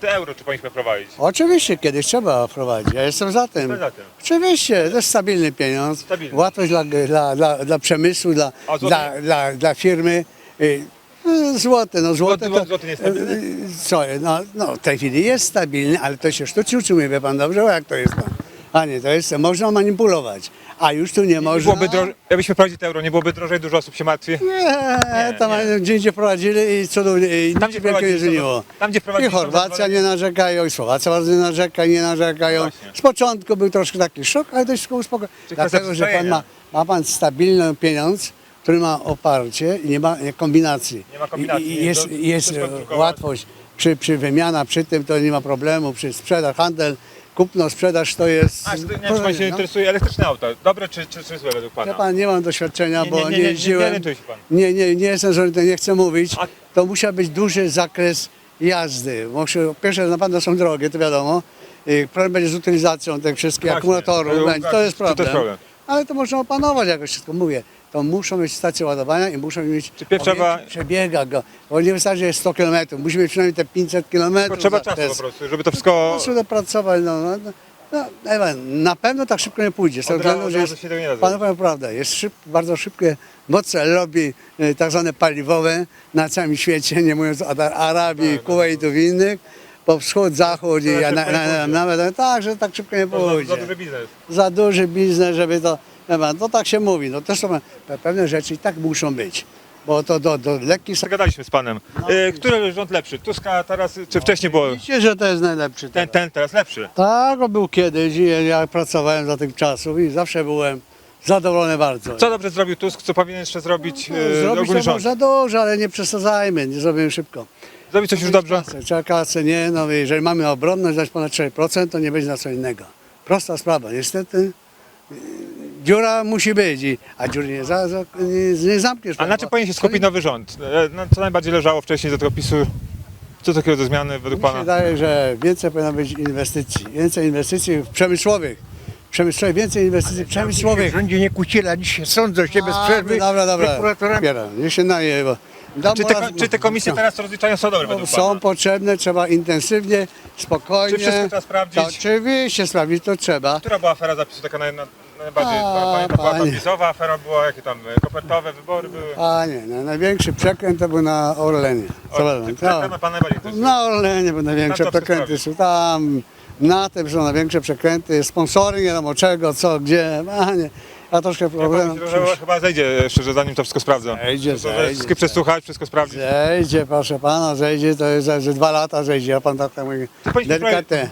te euro czy powinniśmy prowadzić? Oczywiście, kiedyś trzeba wprowadzić. Ja jestem za tym. Za tym? Oczywiście, to jest stabilny pieniądz. Stabilny. Łatwość dla, dla, dla, dla przemysłu, dla, A złoty? dla, dla, dla firmy. Y, Złote, no złote. Złoty- to, złoty nie jest stabilny? y, Co, no, no w tej chwili jest stabilny, ale to się sztucznie utrzymuje, wie pan dobrze, jak to jest. No. A nie, to jest, można manipulować. A już tu nie Nie można. byłoby drożej, jakbyśmy prowadzili te euro, nie byłoby drożej, dużo osób się martwi. Nie, tam gdzie indziej prowadzili i cudownie, i Tam, nic gdzie wielkiego nie prowadzili, zmieniło. tam, gdzie prowadzili, I Chorwacja nie narzekają, i Słowacja bardzo nie narzeka, nie narzekają. Właśnie. Z początku był troszkę taki szok, ale to wszystko uspokoi. Czy kwestia Dlatego, że pan ma, ma pan stabilny pieniądz, który ma oparcie i nie ma nie, kombinacji. Nie ma kombinacji, I, nie i jest, do- jest wszystko e, drukować. łatwość przy, przy wymiana, przy tym to nie ma problemu, przy sprzedaż, handel, kupno, sprzedaż to jest... A, nie wiem, czy pan się no. interesuje elektryczne auta. Dobre czy, czy, czy złe według pana? pan, nie mam doświadczenia, Nie, bo nie, nie, nie, nie, nie jeździłem. orientuje się pan. Nie, nie, nie jestem żołnierzem, nie chcę mówić. A- To musiał być duży zakres jazdy. Może, pierwsze na pewno są drogie, to wiadomo. I Problem będzie z utylizacją tych wszystkich Właśnie. akumulatorów. To- będzie. To jest to problem. problem. Ale to można opanować jakoś wszystko. Mówię, to muszą mieć stacje ładowania i muszą mieć Czy pierw trzeba- przebiega go. Bo nie wystarczy, że jest 100 km. Musimy mieć przynajmniej te 500 km. Tylko trzeba czasu po prostu, żeby to wszystko... Muszę dopracować, no, no, no, no, Ewa, na pewno tak szybko nie pójdzie. Z tego Od razu- względu, że od razu jest, się tego nie da panu zrobić. powiem prawdę, jest szyb, bardzo szybkie, mocne lobby e, tak zwane paliwowe na całym świecie, nie mówiąc o Ara- Arabii, Kuwaitu i innych, po wschód, zachód i Tak, na, szybko na, nie na, pójdzie. nawet tak, że tak szybko nie To pójdzie. za duży biznes. Za duży biznes, żeby to, no tak się mówi, no też są pe- pewne rzeczy i tak muszą być, bo to do, do lekkich Zagadaliśmy z panem. No. E, który rząd lepszy? Tuska teraz, czy wcześniej było? Oczywiście, że to jest najlepszy. Ten, ten teraz lepszy. Tak, on był kiedyś i ja pracowałem za tych czasów i zawsze byłem zadowolony bardzo. Co dobrze zrobił Tusk, co powinien jeszcze zrobić e, Zrobić ogólny to rząd? może dużo, ale nie przesadzajmy, nie zrobimy szybko. Zrobić coś już dobrze? Kasę, Trzeba kasę, nie, no jeżeli mamy obronność dać ponad 4%, to nie będzie na co innego. Prosta sprawa, niestety. Dziura musi być, i- a dziury nie, za, za, nie, nie zamkniesz. A na czym powinien się skupić nowy rząd? E, no, co najbardziej leżało wcześniej do tego PiSu? Co takiego do zmiany według Mi się pana? wydaje, że więcej powinno być inwestycji. Więcej inwestycji przemysłowych. Przemysłowych, więcej inwestycji przemysłowych. Rządzie nie kłócili, ani się sądzą się bez przerwy. Dobra, dobra. prokuratorami. Zbieram, niech się naje, bo... dam Czy te, raz- czy te komisje teraz rozliczają są dobre według Są pana? potrzebne, trzeba intensywnie, spokojnie. Czy wszystko trzeba sprawdzić? To oczywiście sprawdzić to trzeba. Która była afera zapisu taka naj, na, najbardziej? A, była panie. afera, była jakie tam e, kopertowe wybory były? A nie, no, największy przekręt to był na Orlenie. Co O, pana najbardziej interesuje? Na Orlenie były największe Tam to przekręty. wszystko Są tam na tym są największe przekręty, sponsory, nie wiadomo czego, co, gdzie. A nie, a troszkę problem. że chyba zejdzie jeszcze, że zanim to wszystko sprawdzą. Zejdzie, zejdzie, Wszystkie przesłuchać, wszystko sprawdzić. Zejdzie, proszę pana, zejdzie, to jest za za dwa lata zejdzie, a pan tak tam mówi, powinniśmy delikatnie.